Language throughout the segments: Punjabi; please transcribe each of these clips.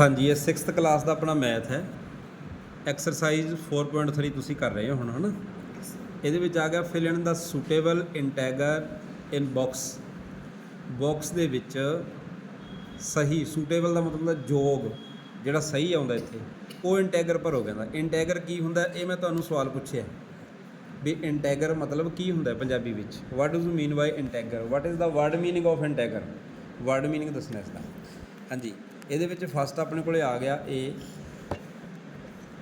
ਹਾਂਜੀ, ਇਹ 6th ਕਲਾਸ ਦਾ ਆਪਣਾ ਮੈਥ ਹੈ। ਐਕਸਰਸਾਈਜ਼ 4.3 ਤੁਸੀਂ ਕਰ ਰਹੇ ਹੋ ਹੁਣ, ਹਨਾ? ਇਹਦੇ ਵਿੱਚ ਆ ਗਿਆ fill in the suitable integer in box box ਦੇ ਵਿੱਚ ਸਹੀ ਸੂਟੇਬਲ ਦਾ ਮਤਲਬ ਹੈ ਯੋਗ ਜਿਹੜਾ ਸਹੀ ਆਉਂਦਾ ਇੱਥੇ, ਉਹ ਇੰਟੈਗਰ ਭਰੋ ਕਹਿੰਦਾ ਇੰਟੈਗਰ ਕੀ ਹੁੰਦਾ, ਇਹ ਮੈਂ ਤੁਹਾਨੂੰ ਸਵਾਲ ਪੁੱਛਿਆ। ਵੀ ਇੰਟੈਗਰ ਮਤਲਬ ਕੀ ਹੁੰਦਾ ਪੰਜਾਬੀ ਵਿੱਚ? What do you mean by integer what is the word meaning of integer word meaning ਦੱਸਣਾ ਇਸ ਦਾ। ਹਾਂਜੀ। ਇਹਦੇ ਵਿੱਚ ਫਸਟ ਆਪਣੇ ਕੋਲੇ ਆ ਗਿਆ ਇਹ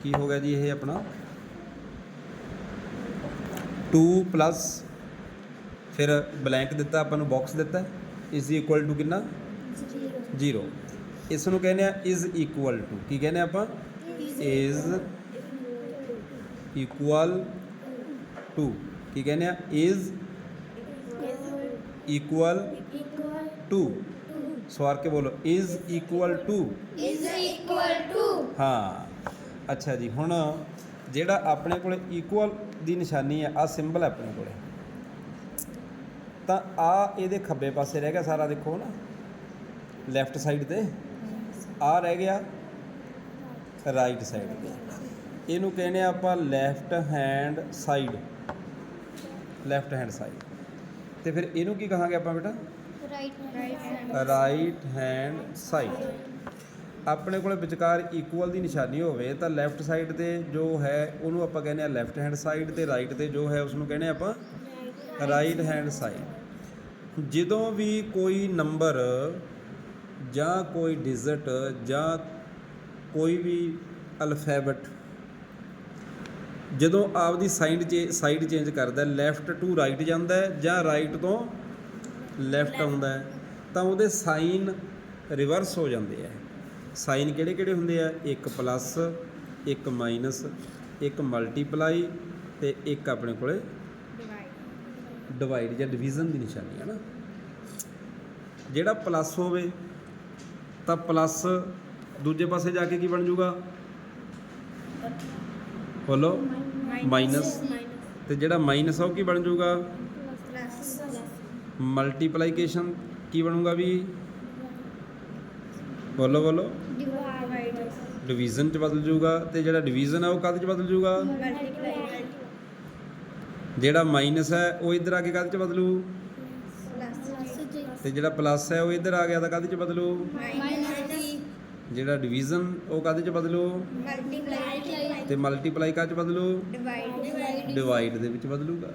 ਕੀ ਹੋ ਗਿਆ ਜੀ ਇਹ ਆਪਣਾ? 2 ਪਲੱਸ ਫਿਰ ਬਲੈਂਕ ਦਿੱਤਾ ਆਪਾਂ ਨੂੰ ਬਾਕਸ ਦਿੱਤਾ। ਇਸ ਇਕੁਅਲ ਟੂ ਕਿੰਨਾ? 0 ਇਸ ਨੂੰ ਕਹਿੰਦੇ ਆ ਇਜ਼ ਇਕੁਅਲ ਟੂ ਕੀ ਕਹਿੰਦੇ ਆਪਾਂ? ਇਜ਼ ਇਕੁਅਲ ਟੂ ਕੀ ਕਹਿੰਦੇ ਆ? ਇਜ਼ ਇਕੁਅਲ ਟੂ ਸਵਾਰ ਕੇ ਬੋਲੋ is equal to is equal to? ਹਾਂ। ਅੱਛਾ ਜੀ ਹੁਣ ਜਿਹੜਾ ਆਪਣੇ ਕੋਲੇ ਇਕੁਅਲ ਦੀ ਨਿਸ਼ਾਨੀ ਹੈ ਆ ਸਿੰਬਲ ਹੈ ਆਪਣੇ ਕੋਲੇ। ਤਾਂ ਆ ਇਹਦੇ ਖੱਬੇ ਪਾਸੇ ਰਹਿ ਗਿਆ ਸਾਰਾ ਦੇਖੋ ਨਾ। ਲੈਫਟ ਸਾਈਡ ਤੇ। ਆ ਰਹਿ ਗਿਆ ਰਾਈਟ ਸਾਈਡ ਤੇ। ਇਹਨੂੰ ਕਹਿੰਦੇ ਆਪਾਂ left hand side left hand side ਤੇ ਫਿਰ ਇਹਨੂੰ ਕੀ ਕਹਾਂਗੇ ਆਪਾਂ ਬੇਟਾ? ਰਾਈਟ ਹੈਂਡ ਸਾਈਡ ਆਪਣੇ ਕੋਲ ਵਿਚਕਾਰ ਇਕੁਅਲ ਦੀ ਨਿਸ਼ਾਨੀ ਹੋਵੇ ਤਾਂ ਲੈਫਟ ਸਾਈਡ ਤੇ ਜੋ ਹੈ, ਉਹਨੂੰ ਆਪਾਂ ਕਹਿੰਦੇ ਆ ਲੈਫਟ ਹੈਂਡ ਸਾਈਡ ਤੇ ਰਾਈਟ ਤੇ ਜੋ ਹੈ ਉਸ ਨੂੰ ਕਹਿੰਦੇ ਆਪਾਂ ਰਾਈਟ ਹੈਂਡ ਸਾਈਡ ਜਦੋਂ ਵੀ ਕੋਈ ਨੰਬਰ ਜਾਂ ਕੋਈ ਡਿਜ਼ਟ ਜਾਂ ਕੋਈ ਵੀ ਅਲਫਾਬੈਟ ਜਦੋਂ ਆਪਦੀ ਸਾਈਡ ਚੇ ਸਾਈਡ ਚੇਂਜ ਕਰਦਾ ਲੈਫਟ ਟੂ ਰਾਈਟ ਜਾਂਦਾ ਜਾਂ ਰਾਈਟ ਤੋਂ ਲੈਫਟ ਆਉਂਦਾ ਤਾਂ ਉਹਦੇ ਸਾਈਨ ਰਿਵਰਸ ਹੋ ਜਾਂਦੇ ਆ ਸਾਈਨ ਕਿਹੜੇ ਕਿਹੜੇ ਹੁੰਦੇ ਆ? ਇੱਕ ਪਲੱਸ ਇੱਕ ਮਾਈਨਸ ਇੱਕ ਮਲਟੀਪਲਾਈ ਤੇ ਇੱਕ ਆਪਣੇ ਕੋਲੇ ਡਿਵਾਈਡ ਜਾਂ ਡਿਵੀਜ਼ਨ ਦੀ ਨਿਸ਼ਾਨੀ ਹੈ ਨਾ। ਜਿਹੜਾ ਪਲੱਸ ਹੋਵੇ ਤਾਂ ਪਲੱਸ ਦੂਜੇ ਪਾਸੇ ਜਾ ਕੇ ਕੀ ਬਣ ਜਾਊਗਾ? ਬੋਲੋ। ਮਾਈਨਸ ਤੇ ਜਿਹੜਾ ਮਾਈਨਸ ਆ ਉਹ ਕੀ ਬਣ ਜਾਊਗਾ? ਮਲਟੀਪਲਾਈਕੇਸ਼ਨ ਕੀ ਬਣੂਗਾ ਵੀ? ਬੋਲੋ ਬੋਲੋ। ਡਿਵੀਜ਼ਨ ਚ ਬਦਲ ਜਾਊਗਾ ਤੇ ਜਿਹੜਾ ਡਿਵੀਜ਼ਨ ਆ ਉਹ ਕਾਹਦੇ ਚ ਬਦਲ ਜਾਊਗਾ ਜਿਹੜਾ ਮਾਈਨਸ ਹੈ ਉਹ ਇੱਧਰ ਆ ਕੇ ਕਾਹਦੇ ਚ ਬਦਲੂ? ਤੇ ਜਿਹੜਾ ਪਲੱਸ ਹੈ ਉਹ ਇੱਧਰ ਆ ਗਿਆ ਤਾਂ ਕਾਹਦੇ ਚ ਬਦਲੂ? ਜਿਹੜਾ ਡਿਵੀਜ਼ਨ ਉਹ ਕਾਹਦੇ ਚ ਬਦਲੂ? ਤੇ ਮਲਟੀਪਲਾਈ ਕਾਹਦੇ ਚ ਬਦਲੂ? ਡਿਵਾਈਡ ਦੇ ਵਿੱਚ ਬਦਲੂਗਾ।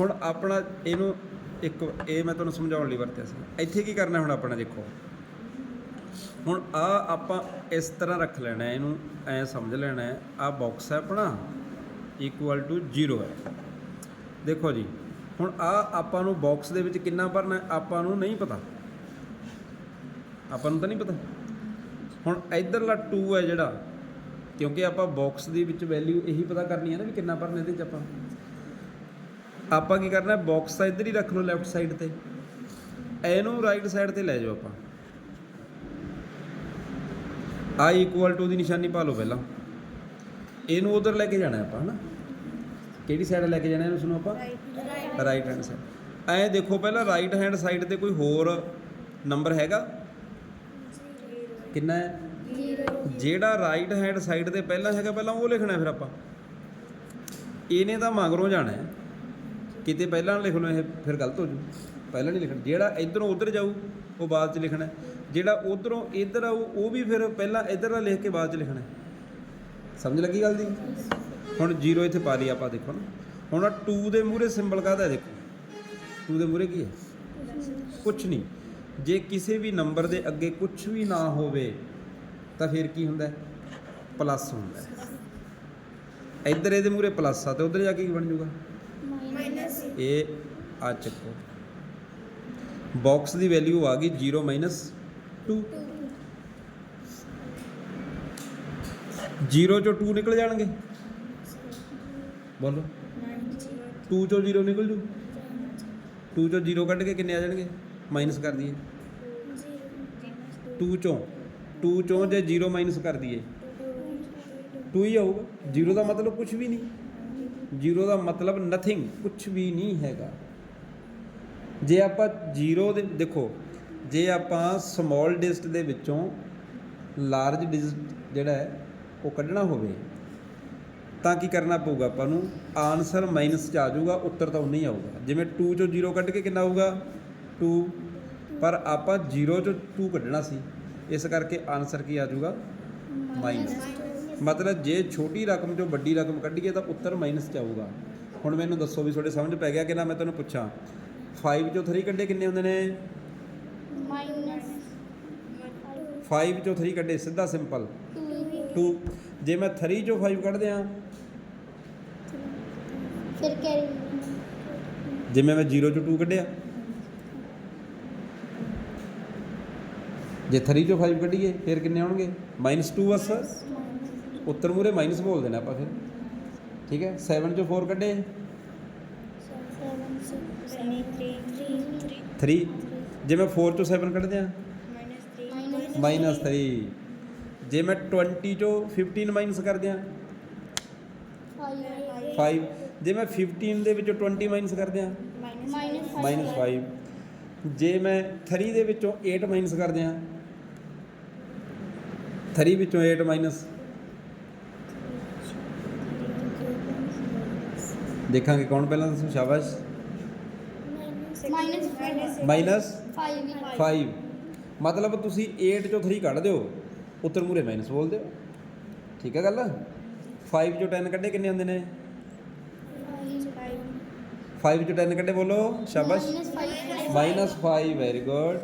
ਹੁਣ ਆਪਣਾ ਇਹਨੂੰ ਇੱਕ ਇਹ ਮੈਂ ਤੁਹਾਨੂੰ ਸਮਝਾਉਣ ਲਈ ਵਰਤਿਆ ਸੀ। ਇੱਥੇ ਕੀ ਕਰਨਾ ਹੁਣ ਆਪਣਾ ਦੇਖੋ। ਹੁਣ ਆ ਆਪਾਂ ਇਸ ਤਰ੍ਹਾਂ ਰੱਖ ਲੈਣਾ ਇਹਨੂੰ ਐ ਸਮਝ ਲੈਣਾ ਹੈ, ਆ ਬਾਕਸ ਹੈ ਆਪਣਾ ਇਕੁਅਲ ਟੂ 0 ਹੈ। ਦੇਖੋ ਜੀ, ਹੁਣ ਆ ਆਪਾਂ ਨੂੰ ਬਾਕਸ ਦੇ ਵਿੱਚ ਕਿੰਨਾ ਭਰਨਾ ਆਪਾਂ ਨੂੰ ਨਹੀਂ ਪਤਾ। ਆਪਾਂ ਨੂੰ ਤਾਂ ਨਹੀਂ ਪਤਾ। ਹੁਣ ਇਧਰਲਾ 2 ਹੈ ਜਿਹੜਾ, ਕਿਉਂਕਿ ਆਪਾਂ ਬਾਕਸ ਦੇ ਵਿੱਚ ਵੈਲਿਊ ਇਹੀ ਪਤਾ ਕਰਨੀ ਹੈ ਨਾ ਵੀ ਕਿੰਨਾ ਭਰਨਾ ਇਹਦੇ ਚ ਆਪਾਂ। ਆਪਾਂ ਕੀ ਕਰਨਾ ਬਾਕਸ ਤਾਂ ਇੱਧਰ ਹੀ ਰੱਖ ਲਓ ਲੈਫਟ ਸਾਈਡ ਤੇ। ਇਹਨੂੰ ਰਾਈਟ ਸਾਈਡ ਤੇ ਲੈ ਜਾਓ ਆਪਾਂ। ਆ ਇਕੁਅਲ ਟੂ ਦੀ ਨਿਸ਼ਾਨੀ ਪਾ ਲਓ ਪਹਿਲਾਂ। ਇਹਨੂੰ ਉਧਰ ਲੈ ਕੇ ਜਾਣਾ ਆਪਾਂ, ਹਨਾ? ਕਿਹੜੀ ਸਾਈਡ ਲੈ ਕੇ ਜਾਣਾ ਇਹਨੂੰ ਸੁਣੋ ਆਪਾਂ? ਰਾਈਟ ਹੈਂਡ ਸਾਈਡ ਐ ਦੇਖੋ ਪਹਿਲਾਂ ਰਾਈਟ ਹੈਂਡ ਸਾਈਡ ਤੇ ਕੋਈ ਹੋਰ ਨੰਬਰ ਹੈਗਾ? ਕਿੰਨਾ ਹੈ? ਜਿਹੜਾ ਰਾਈਟ ਹੈਂਡ ਸਾਈਡ ਤੇ ਪਹਿਲਾਂ ਹੈਗਾ, ਪਹਿਲਾਂ ਉਹ ਲਿਖਣਾ ਫਿਰ ਆਪਾਂ। ਇਹਨੇ ਤਾਂ ਮਗਰੋਂ ਜਾਣਾ ਹੈ। ਕਿਤੇ ਪਹਿਲਾਂ ਲਿਖ ਲਓ ਇਹ ਫਿਰ ਗਲਤ ਹੋ ਜੂ। ਪਹਿਲਾਂ ਨਹੀਂ ਲਿਖਣਾ। ਜਿਹੜਾ ਇਧਰੋਂ ਉਧਰ ਜਾਊ, ਉਹ ਬਾਅਦ ਚ ਲਿਖਣਾ। ਜਿਹੜਾ ਉਧਰੋਂ ਇੱਧਰ ਆਊ, ਉਹ ਵੀ ਫਿਰ ਪਹਿਲਾਂ ਇੱਧਰ ਨਾਲ ਲਿਖ ਕੇ ਬਾਅਦ ਚ ਲਿਖਣਾ। ਸਮਝ ਲੱਗੀ ਗੱਲ ਦੀ? ਹੁਣ ਜੀਰੋ ਇੱਥੇ ਪਾ ਲਈ ਆਪਾਂ, ਦੇਖੋ ਨਾ। ਹੁਣ 2 ਦੇ ਮੂਹਰੇ ਸਿੰਬਲ ਕਾਹਦਾ ਦੇਖੋ। 2 ਦੇ ਮੂਹਰੇ ਕੀ ਹੈ? ਕੁਝ ਨਹੀਂ। ਜੇ ਕਿਸੇ ਵੀ ਨੰਬਰ ਦੇ ਅੱਗੇ ਕੁਝ ਵੀ ਨਾ ਹੋਵੇ, ਤਾਂ ਫਿਰ ਕੀ ਹੁੰਦਾ ਪਲੱਸ ਹੁੰਦਾ ਇੱਧਰ ਇਹਦੇ ਮੂਹਰੇ ਪਲੱਸ ਆ, ਤੇ ਉਧਰ ਜਾ ਕੇ ਕੀ ਬਣ ਜਾਊਗਾ ਇਹ ਆ ਚੱਕੋ। ਬਾਕਸ ਦੀ ਵੈਲਿਊ ਆ ਗਈ 0 2 0 ਚੋਂ 2 ਨਿਕਲ ਜਾਣਗੇ। ਬੋਲੋ। 2 ਚੋਂ 0 ਨਿਕਲ ਜੂ। 2 ਚੋਂ 0 ਕੱਢ ਕੇ ਕਿੰਨੇ ਆ ਜਾਣਗੇ? ਮਾਈਨਸ ਕਰ ਦਈਏ। 2 ਚੋਂ। 2 ਚੋਂ ਜੇ 0 ਮਾਈਨਸ ਕਰ ਦਈਏ। 2 ਹੀ ਆਊਗਾ। 0 ਦਾ ਮਤਲਬ ਕੁਝ ਵੀ ਨਹੀਂ। 0 ਦਾ ਮਤਲਬ ਨਥਿੰਗ ਕੁਝ ਵੀ ਨਹੀਂ ਹੈਗਾ। ਜੇ ਆਪਾਂ 0 ਦੇ ਦੇਖੋ ਜੇ ਆਪਾਂ ਸਮਾਲ ਡਿਸਟ ਦੇ ਵਿੱਚੋਂ ਲਾਰਜ ਡਿਜਿਟ ਜਿਹੜਾ ਹੈ ਉਹ ਕੱਢਣਾ ਹੋਵੇ ਤਾਂ ਕੀ ਕਰਨਾ ਪਊਗਾ ਆਪਾਂ ਨੂੰ? ਆਨਸਰ ਮਾਈਨਸ ਚ ਆ ਜਾਊਗਾ ਉੱਤਰ ਤਾਂ ਉਨਾ ਹੀ ਆਊਗਾ। ਜਿਵੇਂ 2 ਚੋਂ 0 ਕੱਢ ਕੇ ਕਿੰਨਾ ਆਊਗਾ 2 ਪਰ ਆਪਾਂ 0 ਚੋਂ 2 ਕੱਢਣਾ ਸੀ ਇਸ ਕਰਕੇ ਆਨਸਰ ਕੀ ਆ ਜਾਊਗਾ? ਮਾਈਨਸ ਮਤਲਬ ਜੇ ਛੋਟੀ ਰਕਮ ਚੋਂ ਵੱਡੀ ਰਕਮ ਕੱਢੀਏ ਤਾਂ ਉੱਤਰ ਮਾਈਨਸ ਚ ਆਊਗਾ। ਹੁਣ ਮੈਨੂੰ ਦੱਸੋ ਵੀ ਤੁਹਾਡੇ ਸਮਝ ਪੈ ਗਿਆ ਕਿ ਨਾ ਮੈਂ ਤੁਹਾਨੂੰ ਪੁੱਛਾਂ। 5 ਚੋਂ 3 ਕੱਢੇ ਕਿੰਨੇ ਹੁੰਦੇ ਨੇ? ਮਾਈਨਸ 5 ਚੋਂ 3 ਕੱਢੇ ਸਿੱਧਾ ਸਿੰਪਲ 2 ਜੇ ਮੈਂ 3 ਚੋਂ 5 ਕੱਢ ਦਿਆਂ ਫਿਰ ਕੈਰੀ ਜਿਵੇਂ ਮੈਂ 0 ਚੋਂ 2 ਕੱਢਿਆ? ਜੇ 3 ਚੋਂ 5 ਕੱਢੀਏ ਫਿਰ ਕਿੰਨੇ ਆਉਣਗੇ? -2 ਬਸ ਉੱਤਰ ਮੂਰੇ ਮਾਈਨਸ ਬੋਲ ਦੇਣਾ ਆਪਾਂ ਫਿਰ। ਠੀਕ ਹੈ? 7 ਚੋਂ 4 ਕੱਢੇ? 3 ਜੇ ਮੈਂ 4 ਚੋਂ 7 ਕੱਢ ਦਿਆਂ ਮਾਈਨਸ -3 ਜੇ ਮੈਂ 20 ਚੋਂ 15 ਮਾਈਨਸ ਕਰ ਦਿਆਂ 5 ਜੇ ਮੈਂ 15 ਦੇ ਵਿੱਚੋਂ 20 ਮਾਈਨਸ ਕਰ ਦਿਆਂ ਮਾਈਨਸ -5 ਜੇ ਮੈਂ 3 ਦੇ ਵਿੱਚੋਂ 8 ਮਾਈਨਸ ਕਰ ਦਿਆਂ 3 ਵਿੱਚੋਂ 8 ਮਾਈਨਸ ਦੇਖਾਂਗੇ ਕੌਣ ਪਹਿਲਾਂ ਦੱਸੋ? ਸ਼ਾਬਾਸ਼। ਮਾਈਨਸ ਮਾਈਨਸ 5 5 ਮਤਲਬ ਤੁਸੀਂ 8 ਚੋਂ 3 ਕੱਢ ਦਿਓ ਉੱਤਰ ਮੂਰੇ ਮਾਈਨਸ ਬੋਲ ਦਿਓ। ਠੀਕ ਹੈ ਗੱਲ? 5 ਚੋਂ 10 ਕੱਢੇ ਕਿੰਨੇ ਹੁੰਦੇ ਨੇ? 5 ਚੋਂ 10 ਕੱਢੇ ਬੋਲੋ ਸ਼ਾਬਾਸ਼। ਮਾਈਨਸ 5 ਵੈਰੀ ਗੁੱਡ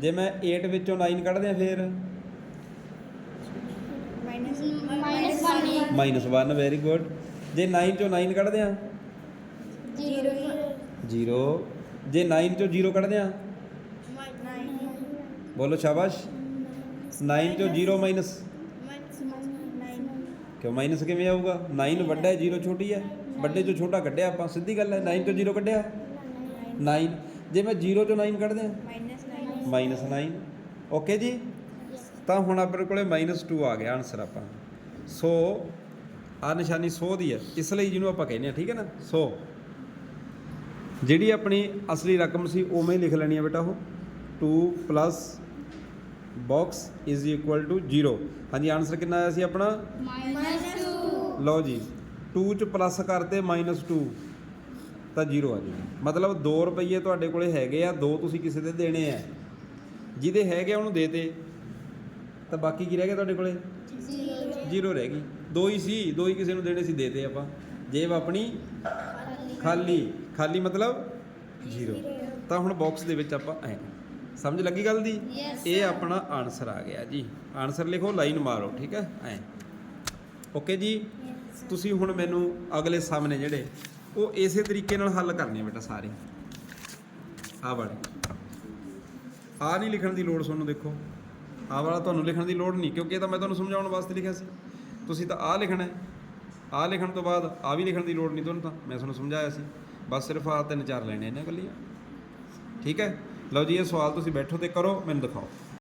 ਜੇ ਮੈਂ 8 ਵਿੱਚੋਂ 9 ਕੱਢ ਦਿਆਂ ਫਿਰ? ਮਾਈਨਸ 1 ਮਾਈਨਸ 1 ਵੈਰੀ ਗੁੱਡ ਜੇ 9 ਚੋਂ 9 ਕੱਢ ਦਿਆਂ 0 0 ਜੇ 9 ਚੋਂ 0 ਕੱਢ ਦਿਆਂ ਬੋਲੋ ਸ਼ਾਬਾਸ਼। 9 ਚੋਂ 0 ਮਾਈਨਸ ਕਿਉਂ ਮਾਈਨਸ ਕਿਵੇਂ ਆਊਗਾ? 9 ਵੱਡਾ ਹੈ 0 ਛੋਟੀ ਹੈ। ਵੱਡੇ ਚੋਂ ਛੋਟਾ ਕੱਢਿਆ ਆਪਾਂ ਸਿੱਧੀ ਗੱਲ ਹੈ 9 ਚੋਂ 0 ਕੱਢਿਆ। 9 ਜੇ ਮੈਂ 0 ਚੋਂ 9 ਕੱਢ ਦਿਆਂ ਮਾਈਨਸ 9 ਓਕੇ ਜੀ? ਤਾਂ ਹੁਣ ਆਪਣੇ ਕੋਲੇ ਮਾਈਨਸ 2 ਆ ਗਿਆ ਆਨਸਰ ਆਪਾਂ ਸੋ ਆ ਨਿਸ਼ਾਨੀ 100 ਦੀ ਹੈ ਇਸ ਲਈ ਜਿਹਨੂੰ ਆਪਾਂ ਕਹਿੰਦੇ ਆ ਠੀਕ ਹੈ ਨਾ? 100 ਜਿਹੜੀ ਆਪਣੀ ਅਸਲੀ ਰਕਮ ਸੀ ਉਵੇਂ ਹੀ ਲਿਖ ਲੈਣੀ ਹੈ ਬੇਟਾ ਉਹ। 2 plus box is equal to 0 ਹਾਂਜੀ ਆਨਸਰ ਕਿੰਨਾ ਆਇਆ ਸੀ ਆਪਣਾ? ਮਾਈਨਸ 2 ਲਓ ਜੀ 2 ਚ ਪਲੱਸ ਕਰਤੇ -2 ਤਾਂ 0 ਆ ਜੀ। ਮਤਲਬ 2 ਰੁਪਏ ਤੁਹਾਡੇ ਕੋਲੇ ਹੈਗੇ ਆ 2 ਤੁਸੀਂ ਕਿਸੇ ਦੇ ਦੇਣੇ ਆ। ਜਿਹਦੇ ਹੈਗੇ ਆ ਉਹਨੂੰ ਦੇ ਦੇ ਤਾਂ ਬਾਕੀ ਕੀ ਰਹਿ ਗਿਆ ਤੁਹਾਡੇ ਕੋਲੇ? 0 ਰਹਿ ਗਈ। ਦੋ ਹੀ ਸੀ ਦੋ ਹੀ ਕਿਸੇ ਨੂੰ ਦੇਣੇ ਸੀ ਦੇ ਦੇ ਆਪਾਂ। ਜੇਬ ਆਪਣੀ ਖਾਲੀ। ਖਾਲੀ ਮਤਲਬ 0 ਤਾਂ ਹੁਣ ਬਾਕਸ ਦੇ ਵਿੱਚ ਆਪਾਂ ਐ ਸਮਝ ਲੱਗੀ ਗੱਲ ਦੀ? ਇਹ ਆਪਣਾ ਆਨਸਰ ਆ ਗਿਆ ਜੀ। ਆਨਸਰ ਲਿਖੋ ਲਾਈਨ ਮਾਰੋ ਠੀਕ ਹੈ? ਐ। ਓਕੇ ਜੀ? ਤੁਸੀਂ ਹੁਣ ਮੈਨੂੰ ਅਗਲੇ ਸਾਹਮਣੇ ਜਿਹੜੇ ਉਹ ਇਸੇ ਤਰੀਕੇ ਨਾਲ ਹੱਲ ਕਰਨੇ ਬੇਟਾ ਸਾਰੇ। ਆ ਵਾਲੇ। ਆ ਨਹੀਂ ਲਿਖਣ ਦੀ ਲੋੜ ਤੁਹਾਨੂੰ ਦੇਖੋ। ਆਹ ਵਾਲਾ ਤੁਹਾਨੂੰ ਲਿਖਣ ਦੀ ਲੋੜ ਨਹੀਂ, ਕਿਉਂਕਿ ਇਹ ਤਾਂ ਮੈਂ ਤੁਹਾਨੂੰ ਸਮਝਾਉਣ ਵਾਸਤੇ ਲਿਖਿਆ ਸੀ। ਤੁਸੀਂ ਤਾਂ ਆਹ ਲਿਖਣਾ ਹੈ। ਆ ਲਿਖਣ ਤੋਂ ਬਾਅਦ ਆ ਵੀ ਲਿਖਣ ਦੀ ਲੋੜ ਨਹੀਂ ਤੁਹਾਨੂੰ ਤਾਂ, ਮੈਂ ਤੁਹਾਨੂੰ ਸਮਝਾਇਆ ਸੀ। ਬਸ ਸਿਰਫ ਆਹ ਤਿੰਨ ਚਾਰ ਲੈਣੇ ਨੇ ਇਕੱਲੀਆਂ। ਠੀਕ ਹੈ? ਲਓ ਜੀ, ਇਹ ਸਵਾਲ ਤੁਸੀਂ ਬੈਠੋ ਤੇ ਕਰੋ, ਮੈਨੂੰ ਦਿਖਾਓ।